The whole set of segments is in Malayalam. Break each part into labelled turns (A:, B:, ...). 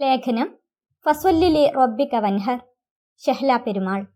A: ലേഖനം ഫസ്വല്ലിലെ റൊബിക വൻഹർ ഷെഹ്ല പെരുമാൾ.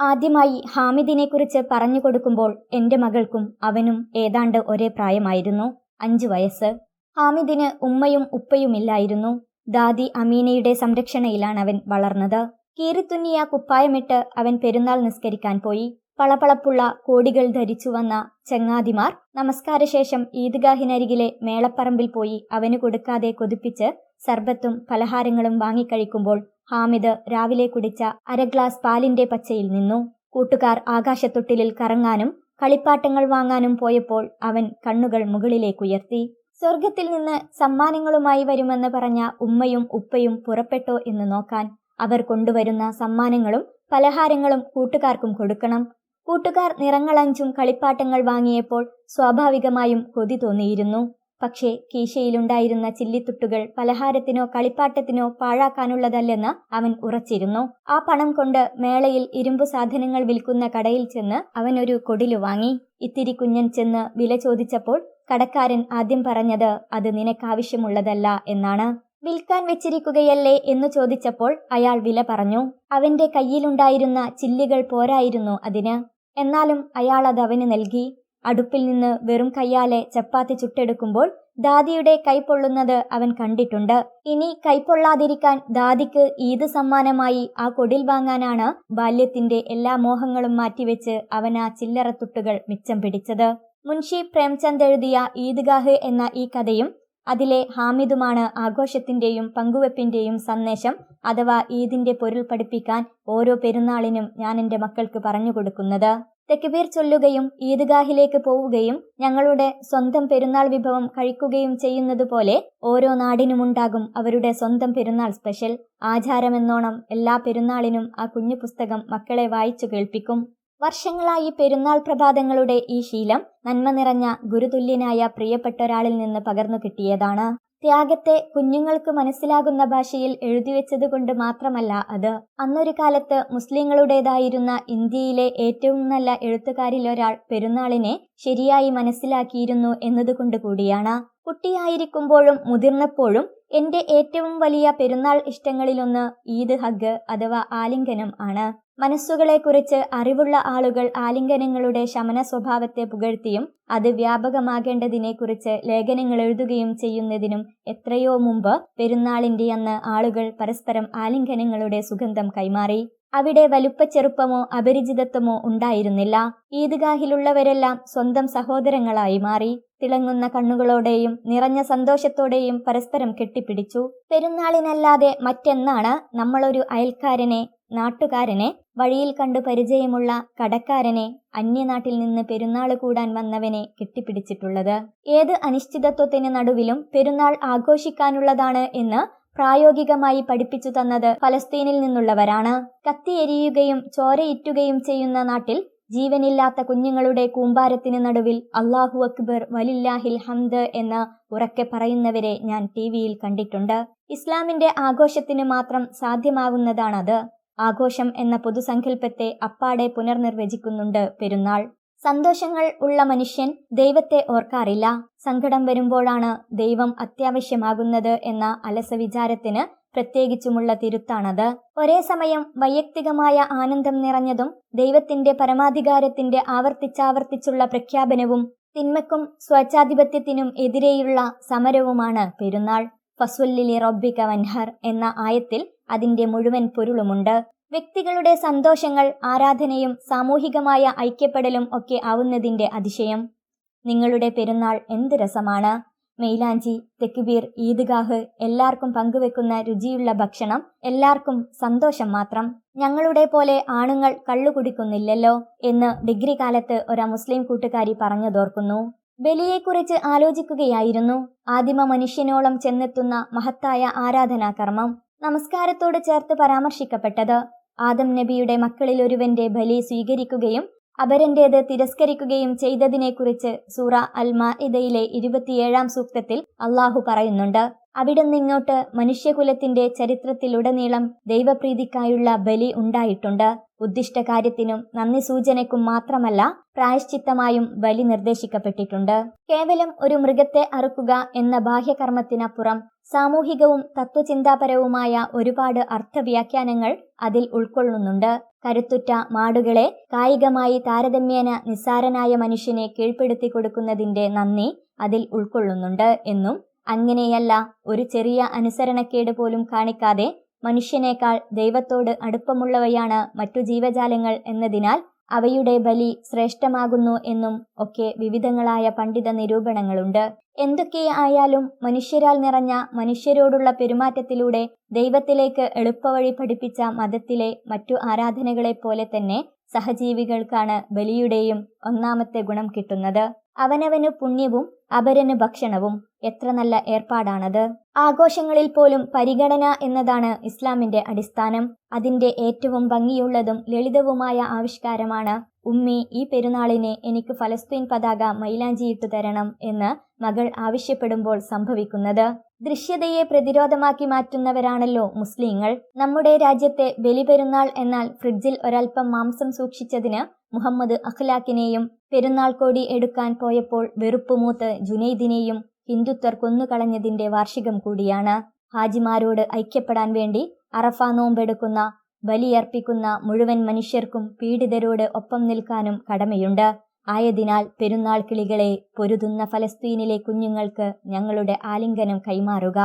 A: ആദ്യമായി ഹാമിദിനെക്കുറിച്ച് പറഞ്ഞു കൊടുക്കുമ്പോൾ എന്റെ മകൾക്കും അവനും ഏതാണ്ട് ഒരേ പ്രായമായിരുന്നു അഞ്ചു വയസ്സ്. ഹാമിദിന് ഉമ്മയും ഉപ്പയുമില്ലായിരുന്നു. ദാദി അമീനയുടെ സംരക്ഷണയിലാണ് അവൻ വളർന്നത്. കീറിത്തുന്നിയ കുപ്പായമിട്ട് അവൻ പെരുന്നാൾ നിസ്കരിക്കാൻ പോയി. പളപളപ്പുള്ള കോടികൾ ധരിച്ചു വന്ന ചങ്ങാതിമാർ നമസ്കാരശേഷം ഈദ്ഗാഹിനരികിലെ മേളപ്പറമ്പിൽ പോയി അവന് കൊടുക്കാതെ കൊതിപ്പിച്ച് സർബത്തും പലഹാരങ്ങളും വാങ്ങിക്കഴിക്കുമ്പോൾ ഹാമിദ് രാവിലെ കുടിച്ച അര ഗ്ലാസ് പാലിന്റെ പച്ചയിൽ നിന്നു. കൂട്ടുകാർ ആകാശത്തൊട്ടിലിൽ കറങ്ങാനും കളിപ്പാട്ടങ്ങൾ വാങ്ങാനും പോയപ്പോൾ അവൻ കണ്ണുകൾ മുകളിലേക്കുയർത്തി സ്വർഗത്തിൽ നിന്ന് സമ്മാനങ്ങളുമായി വരുമെന്ന് പറഞ്ഞ ഉമ്മയും ഉപ്പയും പുറപ്പെട്ടോ എന്ന് നോക്കാൻ അവർ കൊണ്ടുവരുന്ന സമ്മാനങ്ങളും പലഹാരങ്ങളും കൂട്ടുകാർക്കും കൊടുക്കണം. കൂട്ടുകാർ നിറങ്ങളഞ്ചും കളിപ്പാട്ടങ്ങൾ വാങ്ങിയപ്പോൾ സ്വാഭാവികമായും കൊതി തോന്നിയിരുന്നു. പക്ഷേ കീശയിലുണ്ടായിരുന്ന ചില്ലിത്തുട്ടുകൾ പലഹാരത്തിനോ കളിപ്പാട്ടത്തിനോ പാഴാക്കാനുള്ളതല്ലെന്ന് അവൻ ഉറച്ചിരുന്നു. ആ പണം കൊണ്ട് മേളയിൽ ഇരുമ്പു സാധനങ്ങൾ വിൽക്കുന്ന കടയിൽ ചെന്ന് അവൻ ഒരു കൊടിലു വാങ്ങി. ഇത്തിരി കുഞ്ഞൻ ചെന്ന് വില ചോദിച്ചപ്പോൾ കടക്കാരൻ ആദ്യം പറഞ്ഞത് അത് നിനക്കാവശ്യമുള്ളതല്ല എന്നാണ്. വിൽക്കാൻ വെച്ചിരിക്കുകയല്ലേ എന്ന് ചോദിച്ചപ്പോൾ അയാൾ വില പറഞ്ഞു. അവന്റെ കയ്യിലുണ്ടായിരുന്ന ചില്ലികൾ പോരായിരുന്നു അതിന്. എന്നാലും അയാൾ അത് അവന് നൽകി. അടുപ്പിൽ നിന്ന് വെറും കയ്യാലെ ചപ്പാത്തി ചുട്ടെടുക്കുമ്പോൾ ദാദിയുടെ കൈ പൊള്ളുന്നത് അവൻ കണ്ടിട്ടുണ്ട്. ഇനി കൈപ്പൊള്ളാതിരിക്കാൻ ദാദിക്ക് ഈദ് സമ്മാനമായി ആ കൊടിൽ വാങ്ങാനാണ് ബാല്യത്തിന്റെ എല്ലാ മോഹങ്ങളും മാറ്റിവെച്ച് അവൻ ആ ചില്ലറത്തുട്ടുകൾ മിച്ചം പിടിച്ചത്. മുൻഷി പ്രേംചന്ദ് എഴുതിയ ഈദ്ഗാഹ് എന്ന ഈ കഥയും അതിലെ ഹാമിദുമാണ് ആഘോഷത്തിന്റെയും പങ്കുവെപ്പിന്റെയും സന്ദേശം അഥവാ ഈദിന്റെ പൊരുൾ പഠിപ്പിക്കാൻ ഓരോ പെരുന്നാളിനും ഞാൻ എന്റെ മക്കൾക്ക് പറഞ്ഞു കൊടുക്കുന്നത്. തെക്കുപേർ ചൊല്ലുകയും ഈദ്ഗാഹിലേക്ക് പോവുകയും ഞങ്ങളുടെ സ്വന്തം പെരുന്നാൾ വിഭവം കഴിക്കുകയും ചെയ്യുന്നത് പോലെ ഓരോ നാടിനുമുണ്ടാകും അവരുടെ സ്വന്തം പെരുന്നാൾ സ്പെഷ്യൽ. ആചാരമെന്നോണം എല്ലാ പെരുന്നാളിനും ആ കുഞ്ഞു പുസ്തകം മക്കളെ വായിച്ചു കേൾപ്പിക്കും. വർഷങ്ങളായി പെരുന്നാൾ പ്രഭാതങ്ങളുടെ ഈ ശീലം നന്മ നിറഞ്ഞ ഗുരുതുല്യനായ പ്രിയപ്പെട്ട ഒരാളിൽ നിന്ന് പകർന്നു കിട്ടിയതാണ്. ത്യാഗത്തെ കുഞ്ഞുങ്ങൾക്ക് മനസ്സിലാകുന്ന ഭാഷയിൽ എഴുതിവെച്ചത് കൊണ്ട് മാത്രമല്ല അത്. അന്നൊരു കാലത്ത് മുസ്ലിങ്ങളുടേതായിരുന്ന ഇന്ത്യയിലെ ഏറ്റവും നല്ല എഴുത്തുകാരിൽ ഒരാൾ പെരുന്നാളിനെ ശരിയായി മനസ്സിലാക്കിയിരുന്നു എന്നതുകൊണ്ട് കൂടിയാണ്. കുട്ടിയായിരിക്കുമ്പോഴും മുതിർന്നപ്പോഴും എന്റെ ഏറ്റവും വലിയ പെരുന്നാൾ ഇഷ്ടങ്ങളിലൊന്ന് ഈദ് ഹഗ് അഥവാ ആലിംഗനം ആണ്. മനസ്സുകളെക്കുറിച്ച് അറിവുള്ള ആളുകൾ ആലിംഗനങ്ങളുടെ ശമന സ്വഭാവത്തെ പുകഴ്ത്തിയും അത് വ്യാപകമാകേണ്ടതിനെക്കുറിച്ച് ലേഖനങ്ങൾ എഴുതുകയും ചെയ്യുന്നതിനും എത്രയോ മുമ്പ് പെരുന്നാളിന്റെ അന്ന് ആളുകൾ പരസ്പരം ആലിംഗനങ്ങളുടെ സുഗന്ധം കൈമാറി. അവിടെ വലുപ്പച്ചെറുപ്പമോ അപരിചിതത്വമോ ഉണ്ടായിരുന്നില്ല. ഈദ്ഗാഹിലുള്ളവരെല്ലാം സ്വന്തം സഹോദരങ്ങളായി മാറി. തിളങ്ങുന്ന കണ്ണുകളോടെയും നിറഞ്ഞ സന്തോഷത്തോടെയും പരസ്പരം കെട്ടിപ്പിടിച്ചു. പെരുന്നാളിനല്ലാതെ മറ്റെന്നാണ് നമ്മളൊരു അയൽക്കാരനെ നാട്ടുകാരനെ വഴിയിൽ കണ്ടു പരിചയമുള്ള കടക്കാരനെ അന്യനാട്ടിൽ നിന്ന് പെരുന്നാൾ കൂടാൻ വന്നവനെ കെട്ടിപ്പിടിച്ചിട്ടുള്ളത്. ഏത് അനിശ്ചിതത്വത്തിന് നടുവിലും പെരുന്നാൾ ആഘോഷിക്കാനുള്ളതാണ് എന്ന് പ്രായോഗികമായി പഠിപ്പിച്ചു തന്നത് ഫലസ്തീനിൽ നിന്നുള്ളവരാണ്. കത്തിയെരിയുകയും ചോരയിറ്റുകയും ചെയ്യുന്ന നാട്ടിൽ ജീവനില്ലാത്ത കുഞ്ഞുങ്ങളുടെ കൂമ്പാരത്തിന് നടുവിൽ അള്ളാഹു അക്ബർ വലില്ലാഹിൽ ഹംദ് എന്ന് ഉറക്കെ പറയുന്നവരെ ഞാൻ ടി കണ്ടിട്ടുണ്ട്. ഇസ്ലാമിന്റെ ആഘോഷത്തിന് മാത്രം സാധ്യമാകുന്നതാണത് ആഘോഷം എന്ന പൊതുസങ്കല്പത്തെ അപ്പാടെ പുനർനിർവചിക്കുന്നുണ്ട് പെരുന്നാൾ. സന്തോഷങ്ങൾ ഉള്ള മനുഷ്യൻ ദൈവത്തെ ഓർക്കാറില്ല. സങ്കടം വരുമ്പോഴാണ് ദൈവം അത്യാവശ്യമാകുന്നത് എന്ന അലസ വിചാരത്തിന് പ്രത്യേകിച്ചുമുള്ള തിരുത്താണത്. ഒരേ സമയം വൈയക്തികമായ ആനന്ദം നിറഞ്ഞതും ദൈവത്തിന്റെ പരമാധികാരത്തിന്റെ ആവർത്തിച്ചാവർത്തിച്ചുള്ള പ്രഖ്യാപനവും തിന്മക്കും സ്വച്ഛാധിപത്യത്തിനും എതിരെയുള്ള സമരവുമാണ് പെരുന്നാൾ. ഫസ്വല്ലിലി റബ്ബിക വൻഹർ എന്ന ആയത്തിൽ അതിന്റെ മുഴുവൻ പൊരുളുമുണ്ട്. വ്യക്തികളുടെ സന്തോഷങ്ങൾ ആരാധനയും സാമൂഹികമായ ഐക്യപ്പെടലും ഒക്കെ ആവുന്നതിന്റെ അതിശയം. നിങ്ങളുടെ പെരുന്നാൾ എന്ത് രസമാണ്? മെയിലാഞ്ചി തെക്കുബീർ ഈദ്ഗാഹ് എല്ലാവർക്കും പങ്കുവെക്കുന്ന രുചിയുള്ള ഭക്ഷണം എല്ലാവർക്കും സന്തോഷം മാത്രം. ഞങ്ങളുടെ പോലെ ആണുങ്ങൾ കള്ളു കുടിക്കുന്നില്ലല്ലോ എന്ന് ഡിഗ്രി കാലത്ത് ഒരു മുസ്ലിം കൂട്ടുകാരി പറഞ്ഞതോർക്കുന്നു. ബലിയെക്കുറിച്ച് ആലോചിക്കുകയായിരുന്നു. ആദിമ മനുഷ്യനോളം ചെന്നെത്തുന്ന മഹത്തായ ആരാധനാകർമ്മം നമസ്കാരത്തോട് ചേർത്ത് പരാമർശിക്കപ്പെട്ടത്. ആദം നബിയുടെ മക്കളിൽ ഒരുവന്റെ ബലി സ്വീകരിക്കുകയും അപരന്റേത് തിരസ്കരിക്കുകയും ചെയ്തതിനെക്കുറിച്ച് സൂറ അൽ മാഇദയിലെ ഇരുപത്തിയേഴാം സൂക്തത്തിൽ അള്ളാഹു പറയുന്നുണ്ട്. അവിടെ നിന്നിങ്ങോട്ട് മനുഷ്യകുലത്തിന്റെ ചരിത്രത്തിലുടനീളം ദൈവപ്രീതിക്കായുള്ള ബലി ഉണ്ടായിട്ടുണ്ട്. ഉദ്ദിഷ്ട കാര്യത്തിനും നന്ദി സൂചനയ്ക്കും മാത്രമല്ല പ്രായശ്ചിത്തമായും ബലി നിർദ്ദേശിക്കപ്പെട്ടിട്ടുണ്ട്. കേവലം ഒരു മൃഗത്തെ അറുക്കുക എന്ന ബാഹ്യകർമ്മത്തിനപ്പുറം സാമൂഹികവും തത്വചിന്താപരവുമായ ഒരുപാട് അർത്ഥവ്യാഖ്യാനങ്ങൾ അതിൽ ഉൾക്കൊള്ളുന്നുണ്ട്. കരുത്തുറ്റ മാടുകളെ കായികമായി താരതമ്യേന നിസ്സാരനായ മനുഷ്യനെ കീഴ്പ്പെടുത്തി കൊടുക്കുന്നതിന്റെ നന്ദി അതിൽ ഉൾക്കൊള്ളുന്നുണ്ട് എന്നും അങ്ങനെയല്ല ഒരു ചെറിയ അനുസരണക്കേട് പോലും കാണിക്കാതെ മനുഷ്യനേക്കാൾ ദൈവത്തോട് അടുപ്പമുള്ളവയാണ് മറ്റു ജീവജാലങ്ങൾ എന്നതിനാൽ അവയുടെ ബലി ശ്രേഷ്ഠമാകുന്നു എന്നും ഒക്കെ വിവിധങ്ങളായ പണ്ഡിത നിരൂപണങ്ങളുണ്ട്. എന്തൊക്കെ ആയാലും മനുഷ്യരാൽ നിറഞ്ഞ മനുഷ്യരോടുള്ള പെരുമാറ്റത്തിലൂടെ ദൈവത്തിലേക്ക് എളുപ്പവഴി പഠിപ്പിച്ച മതത്തിലെ മറ്റു ആരാധനകളെ പോലെ തന്നെ സഹജീവികൾക്കാണ് ബലിയുടെയും ഒന്നാമത്തെ ഗുണം കിട്ടുന്നത്. അവനവനു പുണ്യവും അപരന് ഭക്ഷണവും എത്ര നല്ല ഏർപ്പാടാണത്. ആഘോഷങ്ങളിൽ പോലും പരിഗണന എന്നതാണ് ഇസ്ലാമിന്റെ അടിസ്ഥാനം. അതിന്റെ ഏറ്റവും ഭംഗിയുള്ളതും ലളിതവുമായ ആവിഷ്കാരമാണ് ഉമ്മി ഈ പെരുന്നാളിന് എനിക്ക് ഫലസ്തീൻ പതാക മൈലാഞ്ചിയിട്ട് തരണം എന്ന് മകൾ ആവശ്യപ്പെടുമ്പോൾ സംഭവിക്കുന്നത്. ദൃശ്യതയെ പ്രതിരോധമാക്കി മാറ്റുന്നവരാണല്ലോ മുസ്ലിങ്ങൾ. നമ്മുടെ രാജ്യത്തെ ബലിപെരുന്നാൾ എന്നാൽ ഫ്രിഡ്ജിൽ ഒരൽപ്പം മാംസം സൂക്ഷിച്ചതിന് മുഹമ്മദ് അഖ്ലാഖിനെയും പെരുന്നാൾ കോടി എടുക്കാൻ പോയപ്പോൾ വെറുപ്പുമൂത്ത് ജുനൈദിനെയും ഹിന്ദുത്വർ കൊന്നുകളഞ്ഞതിന്റെ വാർഷികം കൂടിയാണ്. ഹാജിമാരോട് ഐക്യപ്പെടാൻ വേണ്ടി അറഫ നോമ്പെടുക്കുന്ന ബലിയർപ്പിക്കുന്ന മുഴുവൻ മനുഷ്യർക്കും പീഡിതരോട് ഒപ്പം നിൽക്കാനും കടമയുണ്ട്. ആയതിനാൽ പെരുന്നാൾ കിളികളെ പൊരുതുന്ന ഫലസ്തീനിലെ കുഞ്ഞുങ്ങൾക്ക് ഞങ്ങളുടെ ആലിംഗനം കൈമാറുക.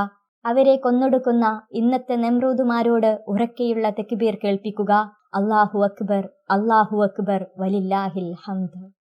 A: അവരെ കൊന്നൊടുക്കുന്ന ഇന്നത്തെ നെമ്രൂദുമാരോട് ഉറക്കെയുള്ള തെക്കുപേർ കേൾപ്പിക്കുക. അള്ളാഹു അക്ബർ അള്ളാഹു അക്ബർ വലില്ലാഹിൽ ഹംദ്.